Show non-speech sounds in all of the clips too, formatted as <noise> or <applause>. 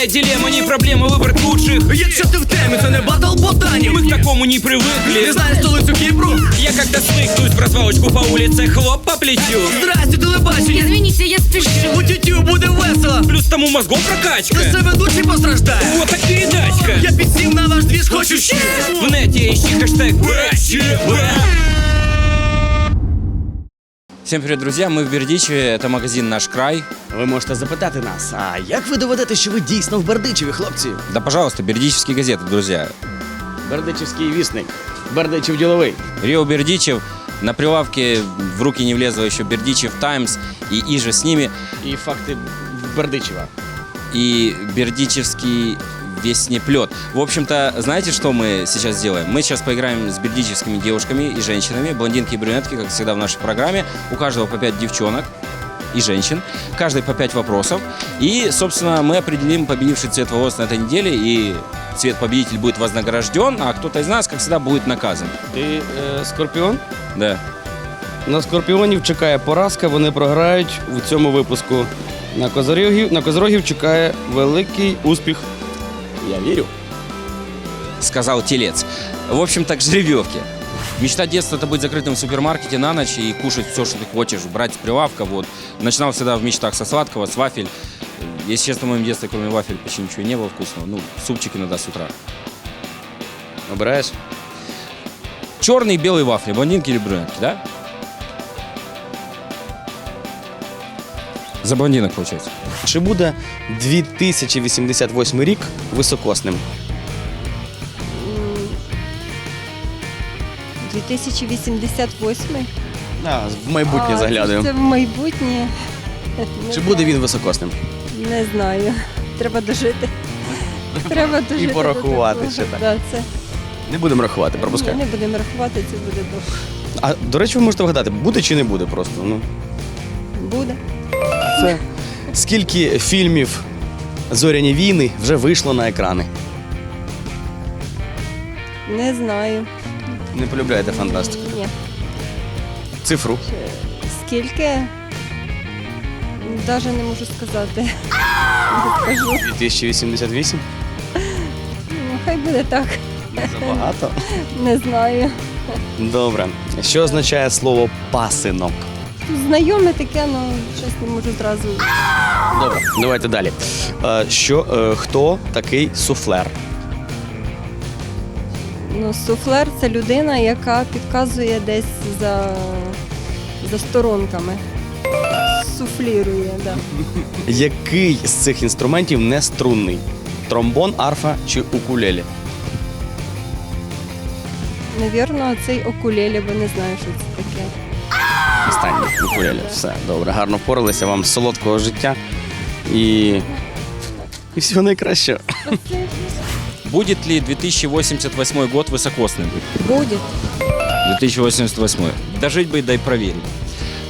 Не дилемма, не проблема выбрать лучших Якщо ти в темі, це не батл ботанів. Мы к такому не Ти привыкли знаєш столицю Кіпру? Я когда смыкнусь в развалочку по улице Хлоп по плечу Здрасте, телебачення. Извините, я спешу. У тютю буде весело. Плюс тому мозгом прокачка Це ведучий постраждає. Вот так передачка Я підсів на ваш двіж, хочу ще. В нете ищи хэштег БЧБ Всем привет, друзья! Мы в Бердичеве, это магазин «Наш край». Ви можете запитати нас, а як ви доведете, що ви дійсно в Бердичеві, хлопці? Да, пожалуйста, бердичевские газеты, друзья. Бердичевський вісник. Бердичев діловий. Рио Бердичев, на прилавке в руки не влезло еще Бердичев Таймс и иже с ними, І факти Бердичева. и Бердичевский веснеплет. В общем-то, знаете, что мы сейчас сделаем? Мы сейчас поиграем с бердичевскими девушками и женщинами, блондинки и брюнетки, как всегда в нашей программе. У каждого по 5 девчонок и женщин, каждый по 5 вопросов. И, собственно, мы определим победивший цвет волос на этой неделе, и цвет победитель будет вознагражден, а кто-то из нас, как всегда, будет наказан. Ти е, скорпіон? Да. На скорпіонів чекає поразка, вони програють у цьому випуску. На козорогів, на козорогів чекає великий успіх. Я вірю. сказал телец. В общем, так жеребьевки. Мечта детства это быть закрытым в супермаркете на ночь и кушать все, что ты хочешь, брать с прилавка. Вот. Начинал всегда в мечтах со сладкого, с вафель. Если честно, в моем детстве, кроме вафель, почти ничего не было вкусного. Ну, супчик иногда с утра. Обираєш? Черные и белые вафли, блондинки или брюнетки, да? За блондинок, получается. Чи буде 2088 рік високосним? 2088 А, в майбутнє А, Це в майбутнє. Не Чи буде він високосним? Не знаю. Треба дожити. Треба дожити. до порахувати такого. ще так. Да, це. Не будемо рахувати, Ні, не будемо рахувати, це буде довго. А до речі, ви можете вгадати, буде чи не буде просто. Ну, Буде. Це. Скільки фільмів Зоряні війни вже вийшло на екрани? Не знаю. Не полюбляєте фантастику. Ні. Цифру. Скільки? Навіть не можу сказати. <laughs> 2088? Ну, хай буде так. Забагато. Не знаю. Добре. Що означає слово пасинок? Знайоме таке, але щось не можу зразу. Добре, давайте далі. Е, Що, е, хто такий суфлер? Ну, суфлер це людина, яка підказує десь за, за сторонками. Суфлірує, да. Який з цих інструментів не струнний? Тромбон, арфа чи укулелі? Навірно, цей окулелі, бо не знаю, що це таке. Останній укулелі. Все, добре, гарно впоралися вам солодкого життя і. І всього найкращого. Будет ли 2088 год высокосным? Буде. 2088. Дожить бы и дай проверить.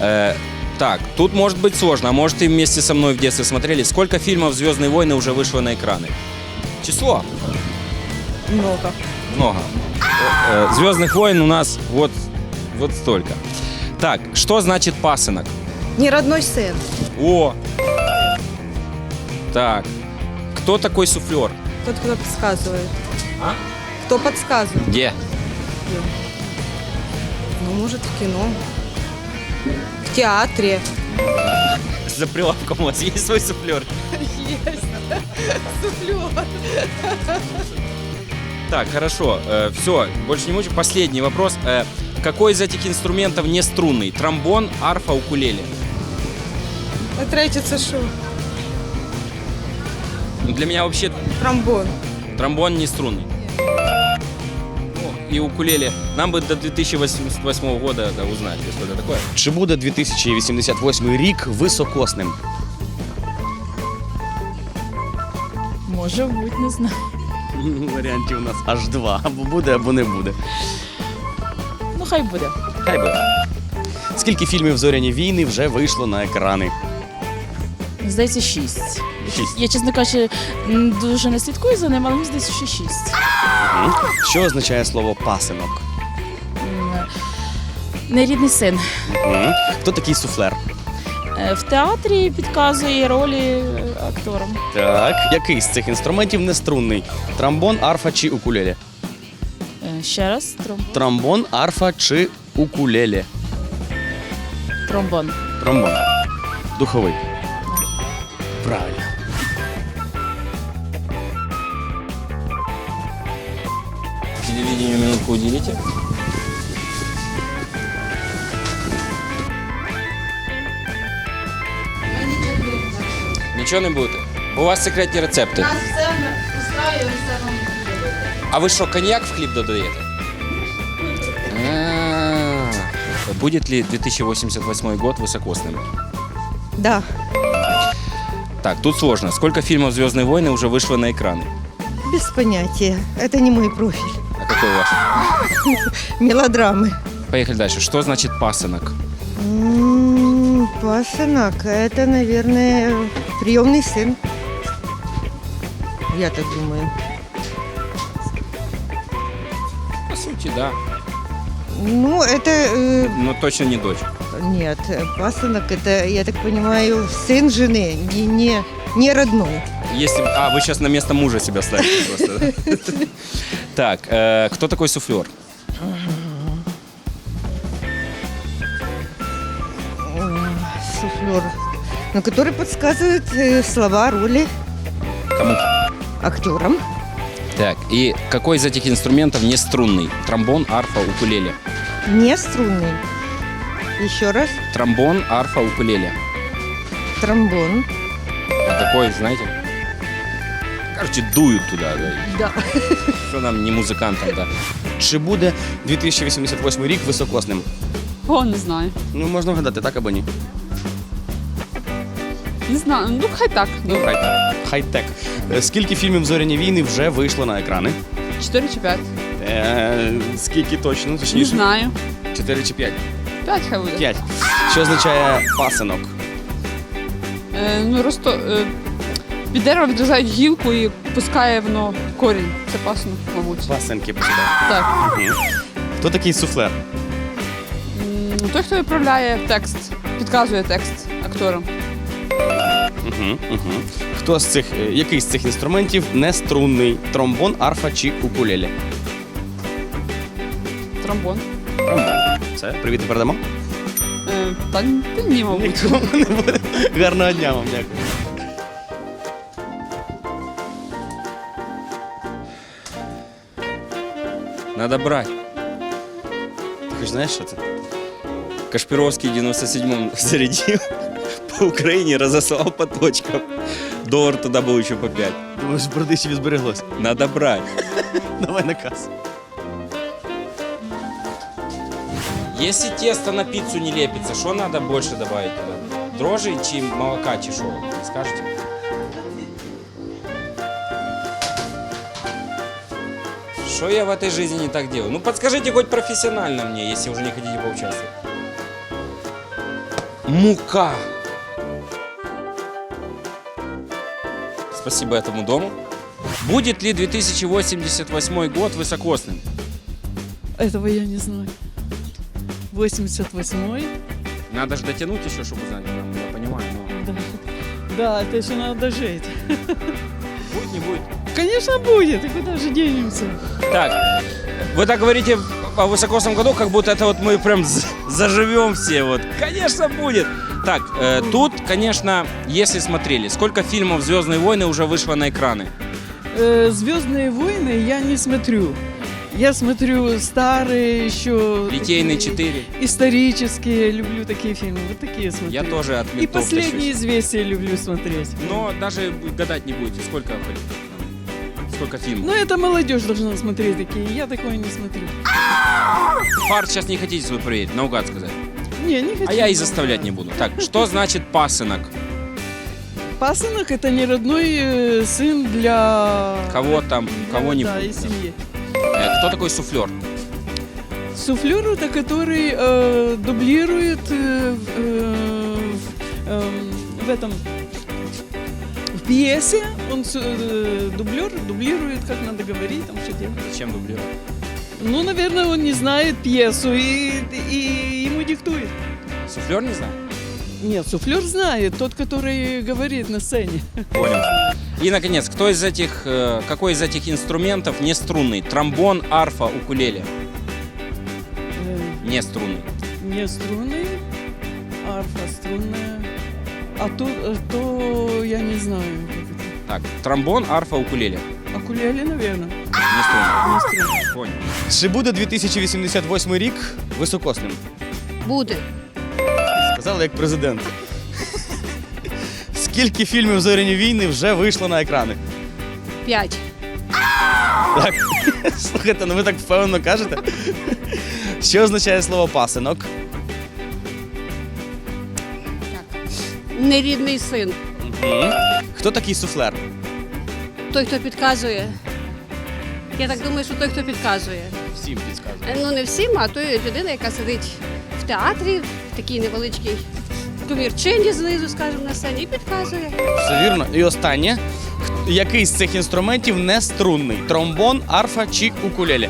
Э, так, тут может быть сложно, а может и вместе со мной в детстве смотрели. Сколько фильмов «Звездные войны» уже вышло на экраны? Число? Много. Много. Э, «Звездных войн» у нас вот, вот столько. Так, что значит пасынок? Не родной сын. О! Так, кто такой суфлер? Тот, кто подсказывает. А? Кто подсказывает? Где? Ну, может, в кино. В театре. За прилавком у вас есть свой суфлер? Так, хорошо. все, больше не мучу. Последний вопрос. Э, какой из этих инструментов не струнный? Тромбон, арфа, укулеле? А третий це що? Ну, для меня вообще Тромбон. тромбон не струнный. Ну, и укулеле. Нам бы до 2088 года да, узнать, что это такое. Чи буде 2088 рік високосним? Може бути, не знаю. <laughs> Варіантів у нас аж два. Або буде, або не буде. Хай буде. Хай би. Скільки фільмів Зоряні війни вже вийшло на екрани? Здається, шість. Шість. Я, чесно кажучи, м, дуже не слідкую за ним, але мені здається, що шість. Що означає слово пасинок? М, Нерідний син. Хто такий суфлер? Е, В театрі підказує ролі е, акторам. Так. Який з цих інструментів не струнний? Трамбон, арфа чи укулеле? Ще раз тромбон. Трамбон, арфа чи укулеле? Тромбон. Тромбон. Духовий. Правильно. Телевидению минутку уделите. Нічого не буде. У вас секретні рецепти. А ви що, коньяк в хліб додаєте? А, Будет ли 2088 год высокосным? Да. Так, тут сложно. Сколько фильмов «Звездные войны» уже вышло на экраны? Без понятия. Это не мой профиль. А какой ваш? <laughs> Мелодрамы. Поехали дальше. Что значит пасынок? М, Пасынок. Это, наверное, приемный сын. Я так думаю. Сути, да. Ну, это... э, Но точно не дочь. нет, пасынок это, я так понимаю, сын жены, не, не, не родной. Если... А, вы сейчас на место мужа себя ставите просто. <laughs> Так, э, кто такой суфлер? Суфлер. Ну, который подсказывает э, слова, роли Кому? актерам. Так, и какой из этих инструментов не струнный? Тромбон, арфа, укулеле. Не струнный. Еще раз. Тромбон, арфа, укулеле. Тромбон. А такой, знаете? Короче, дуют туда, да. Да. Что нам не музыкантам, да. Чи буде 2088 рік високосним? О, не знаю. Ну, можна вгадати, так або ні. Не знаю. Ну, хай так. Ну, хай-тек. Хай-тек. Е, Скільки фільмів Зоряні війни вже вийшло на екрани? 4 чи 5? Е, скільки точно? Не Точніше? знаю. 4 чи 5? 5 хай буде. 5. Що означає пасинок? Е, ну, росто... Е, від дерева відрізають гілку і пускає воно корінь. Це пасно, мабуть. Пасинки посідає. Так. Хто такий суфлер? М, Той, хто відправляє текст, підказує текст акторам. Угу, угу. Хто з цих, е, який з цих інструментів не струнний? Тромбон, арфа чи укулеле? Тромбон. Тромбон. Все, привіт передамо. Е, та, ні- та ні, мабуть. Нікому не буде. Гарного дня вам, дякую. Надо брать. Ти хоч знаєш, що це? Кашпировский в 97-м зарядил по Украине, разослал по точкам. Доллар тогда был еще по 5. Думаєш, в Бердичеві збереглось. Надо брать. Давай на касу. Если тесто на пиццу не лепится, что надо больше добавить туда? Дрожжей, чем молока, чешок? Не скажете? Что я в этой жизни не так делаю? Ну подскажите хоть профессионально мне, если уже не хотите поучаствовать. Мука. Спасибо этому дому. Будет ли 2088 год высокосным? Этого я не знаю. 88-й? Надо же дотянуть еще, чтобы узнать. Я понимаю, но Да. Да, это еще надо жить. будет, не будет. Конечно, будет. И куда же денемся? Так, вы так говорите о высокосном году, как будто это вот мы прям заживем все. Вот, конечно, будет. Так, э, тут, конечно, если смотрели, сколько фильмов Звездные войны уже вышло на экраны? Э, Звездные войны я не смотрю. Я смотрю старые еще. Литейный такие 4. Исторические. Люблю такие фильмы. Вот такие смотрю. Я тоже от И последние известия люблю смотреть. Но даже гадать не будете, сколько сколько фильмов. Ну, это молодежь должна смотреть такие. Я такое не смотрю. Фарт сейчас не хотите свой проверить, наугад сказать. Не, не хочу. А я и заставлять не буду. Так, что значит пасынок? Пасынок это не родной э, сын для... Кого там, для- кого не Да, и семьи. Э, Кто такой суфлер? Суфлер это который э, дублирует э, в, э, в, эм, в этом в пьесе. Он су- э, дублер дублирует, как надо говорить, там что делать. Зачем дублировать? Ну, наверное, он не знает пьесу и, и ему диктует. Суфлер не знаю. Нет, суфлер знает, тот, который говорит на сцене. Понял. И, наконец, кто из этих, э, какой из этих инструментов не струнный? Тромбон, арфа, укулеле. Не струнный. Не струны, арфа струнная. А то, э, то я не знаю. Так, тромбон, арфа, укулеле. Акулеле, наверное. Не струнная. Понял. Чи буде 2088 рік високосним? Буде. Сказали як президент. Скільки фільмів Зоряні війни вже вийшло на екрани? П'ять. Так. Слухайте, ну ви так впевнено кажете. Що означає слово пасинок? Нерідний син. Хто такий суфлер? Той, хто підказує. Я так думаю, що той, хто підказує. Всім підказує. Ну не всім, а той людина, яка сидить в театрі, в такій невеличкій комірчині знизу, скажімо, на сцені, і підказує. Все вірно. І останнє. Який з цих інструментів не струнний? Тромбон, арфа чи укулеле?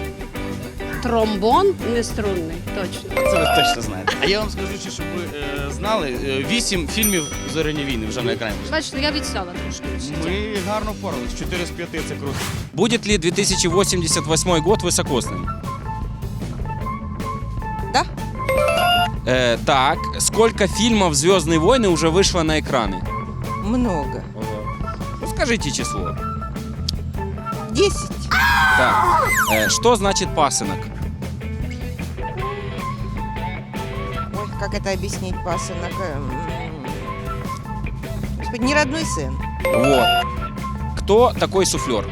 Тромбон неструнний, точно. Це ви точно знаєте. А я вам скажу, ще, щоб ви е, знали, е, вісім фільмів Зоряні війни вже на екрані. Бачите, я відстала трошки. від життя. Ми гарно впорались. 4 з 5 це круто. Будет ли 2088 год высокосным? Да. Э, так, сколько фильмов «Звездные войны» уже вышло на экраны? Много. Ну, скажите число. Десять. Так, э, что значит пасынок? Ой, как это объяснить, пасынок? Эм, Господи, не родной сын, Вот. Кто такой суфлер?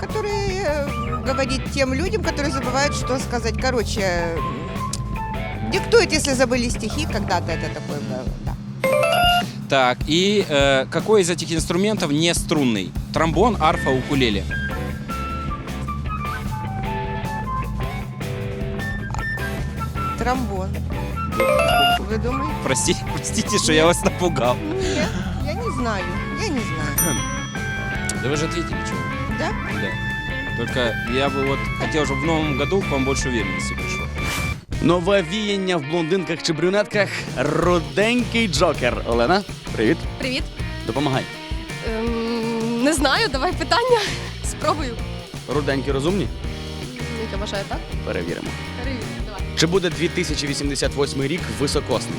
который э, говорит тем людям, которые забывают, что сказать. Короче, м, диктует, если забыли стихи, когда-то это такое было. Да. Так, и э, какой из этих инструментов не струнный? Тромбон, арфа, укулеле. Тромбон. Вы думаете? Прости, простите, что я вас напугал. Нет, я не знаю. Я не знаю. Да вы же ответили, чего? Да? Да. Только я бы вот хотел, чтобы в новом году к вам больше уверенности пришло. Нове віяння в блондинках чи брюнетках. Руденький Джокер. Олена, привіт. Привіт. Допомагай. Ем, не знаю, давай питання. Спробую. Руденькі розумні? Я вважаю, так? Перевіримо. Перевірю, давай. Чи буде 2088 рік високосний?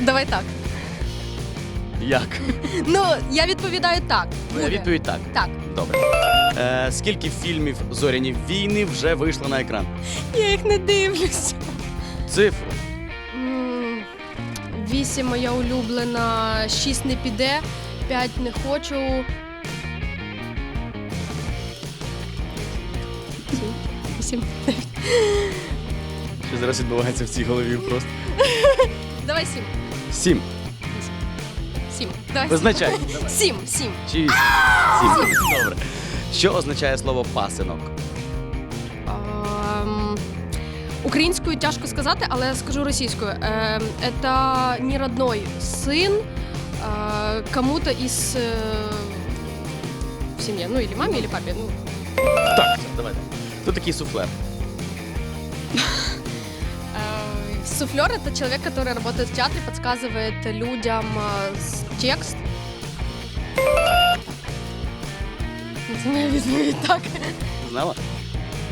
Давай так. Як? Ну, я відповідаю так. Твоя Буде. відповідь так. Так. Добре. Е, скільки фільмів Зоряні війни вже вийшло на екран? Я їх не дивлюсь. Цифру. М, Вісім моя улюблена, шість не піде, п'ять не хочу. Вісім. Що зараз відбувається в цій голові просто? Давай сім. Сім. Сім. Давай. Визначай. Сім. Сім. Сім. Чи вісім? Сім. Добре. Що означає слово пасинок? Ам, Українською тяжко сказати, але скажу російською. Ем, Это не родной сын а, кому-то из э, в семье, ну или маме, или папе. Ну, Так, все, давайте. Хто такий суфлер? <laughs> э, суфлер это человек, который работает в театре, подсказывает людям э, с- текст. Це моя відповідь так. Знала?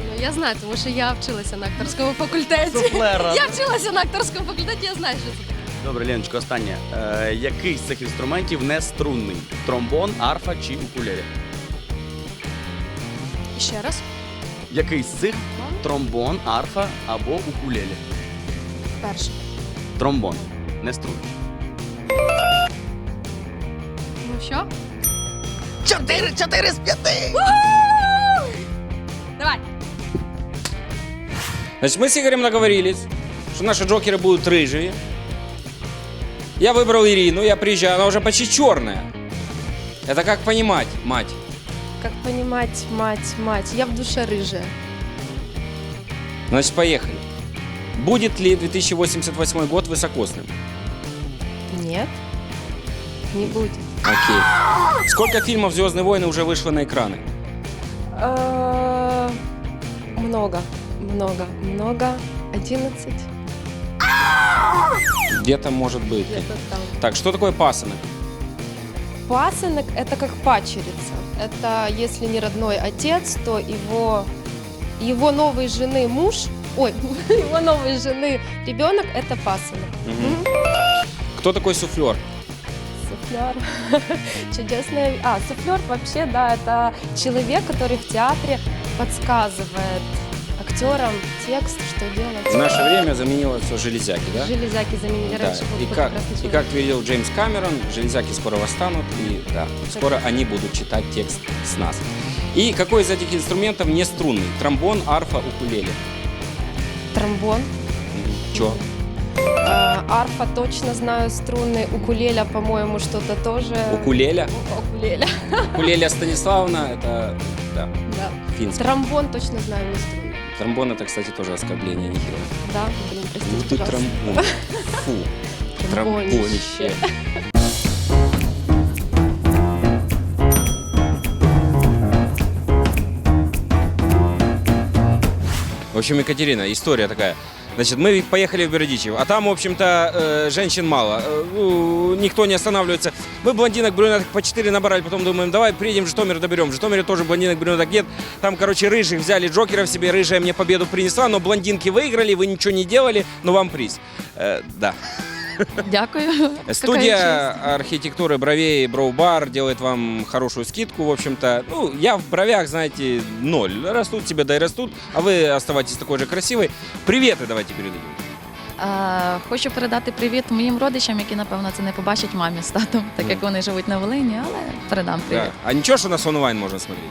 Ну, я знаю, тому що я вчилася на акторському факультеті. Суфлера. Я вчилася на акторському факультеті, я знаю, що це таке. Добре, Леночко, останнє. Е, який з цих інструментів не струнний? Тромбон, арфа чи укулеле? Ще раз. Який з цих тромбон, арфа або укулеле? Перше. Тромбон. Не струнний. Ну що? Чотири, чотири з п'яти! Давай. Значит, мы с Игорем договорились, что наши джокеры будут рыжие. Я выбрал Ирину, я приезжаю, она уже почти черная. Это как понимать, мать? Как понимать, мать, мать, я в душе рыжая. Значит, поехали. Будет ли 2088 год высокосным? Нет, не будет. Окей. Сколько фильмов «Звездные войны» уже вышло на экраны? Э, Много, много, много, 11, Где-то может быть. где-то там. Так, что такое пасынок? Пасынок – это как пачерица. Это, если не родной отец, то его, его новой жены муж, ой, <laughs> его новой жены ребенок – это пасынок. Мгм. Кто такой суфлер? Суфлер. <laughs> Чудесная. А, суфлер вообще, да, это человек, который в театре подсказывает актерам текст, что В делать. наше время заменило все железяки, да? Железяки заменили Да. раньше. И как, и как видел Джеймс Камерон, железяки скоро восстанут, и да, скоро они будут читать текст с нас. И какой из этих инструментов не струнный? Тромбон, арфа, укулеле. Тромбон. Чё? А, арфа точно знаю, струнный. Укулеля, по-моему, что-то тоже. Укулеля. Укулеля, Укулеля Станиславовна, это, да, да. финский. Тромбон точно знаю, не струнный. Тромбон это, кстати, тоже оскорбление нехило. Да, блин, Ну простите, ты пожалуйста. тромбон. Фу. Тромбонище. Тромбонище. В общем, Екатерина, история такая. Значит, мы поехали в Бердичев, а там, в общем-то, э, женщин мало. Э, ну, никто не останавливается. Мы блондинок, брюнеток по 4 набрали, потом думаем, давай приедем в Житомир, доберем. В Житомире тоже блондинок, брюнеток нет. Там, короче, рыжих взяли джокеров себе, рыжая мне победу принесла, но блондинки выиграли, вы ничего не делали, но вам приз. Э, да. Дякую. Студия архитектуры бровей Броубар делает вам хорошую скидку, в общем-то. Ну, я в бровях, знаете, ноль. Растут себе, да и растут, а вы оставайтесь такой же красивой. Приветы давайте передадим. Е, Хочу передати привіт моїм родичам, які напевно це не побачать мамі з татом, так як вони живуть на Волині, але передам привіт. Да. А ничего, что нас онлайн можно смотреть?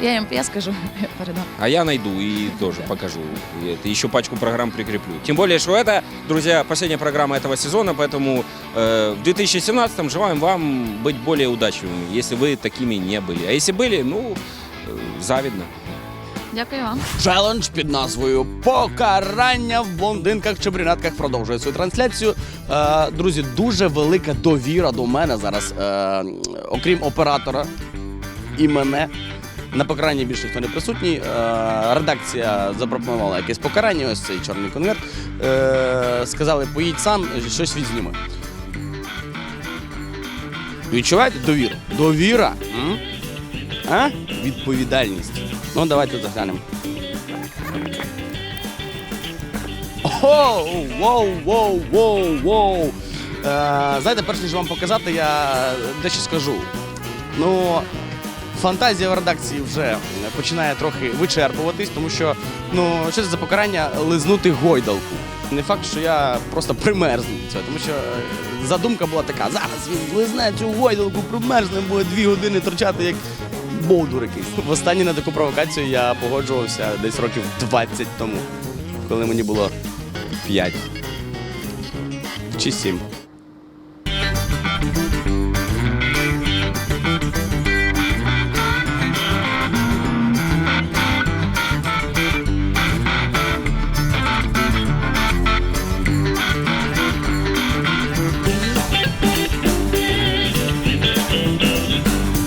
Я їм я скажу, я передам. А я найду и тоже покажу. И это еще пачку программ прикреплю. Тем более, что это, друзья, последняя программа этого сезона, поэтому э, в 2017 желаем вам быть более удачливыми, если вы такими не были. А если были, ну, э, завидно. Дякую вам. Челендж під назвою Покарання в блондинках чи брюнетках продовжує свою трансляцію. Е, друзі, дуже велика довіра до мене зараз. Е, окрім оператора і мене. На покаранні більше ніхто не присутній. Е, редакція запропонувала якесь покарання, ось цей чорний конверт. Е, сказали, поїдь сам, щось відзніми. Відчуваєте довіру? Довіра. А? Відповідальність. Ну, давайте заглянемо. Оу, воу, воу, воу, воу. Е, знаєте, перш ніж вам показати, я дещо скажу. Ну, фантазія в редакції вже починає трохи вичерпуватись, тому що ну, що це за покарання лизнути гойдалку. Не факт, що я просто примерзну до тому що е, задумка була така: зараз він лизне цю гойдалку, примерзне, буде дві години торчати як бовдур якийсь. Востаннє на таку провокацію я погоджувався десь років 20 тому, коли мені було 5 чи 7.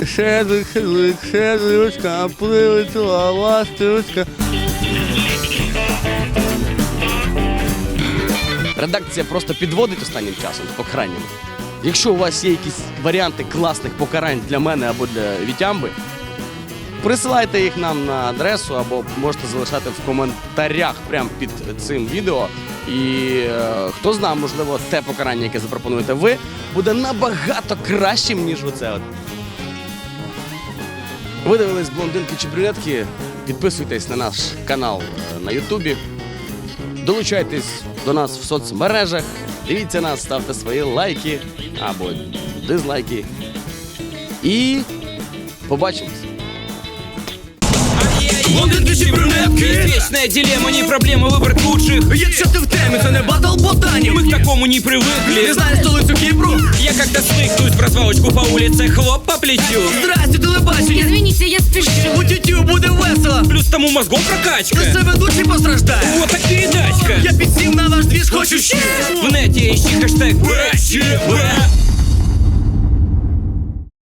Шедлик, шедлик, шедлючка, прилетіла ласточка. Редакція просто підводить останнім часом з покараннями. Якщо у вас є якісь варіанти класних покарань для мене або для Вітямби, присилайте їх нам на адресу або можете залишати в коментарях прямо під цим відео. І е, хто знає, можливо, те покарання, яке запропонуєте ви, буде набагато кращим, ніж оце. Ви дивились блондинки чи брюнетки? Підписуйтесь на наш канал на Ютубі. Долучайтесь до нас в соцмережах, дивіться нас, ставте свої лайки або дизлайки. І побачимось Блондинки чи брюнетки Вечная дилемма, не проблема выбрать лучших Якщо ти в темі, це не батл ботанів Ми к такому не привыкли Не знаєш столицю Кіпру? Я как-то свыкнусь в развалочку по улице Хлоп по плечу Здрасте, телебачення Извините, я спешу. У тютю буде весело Плюс тому мозгом прокачка Це ведучий постраждає Вот так передачка Я підсів на ваш двіж, хочу ще В неті ищи хэштег БЧБ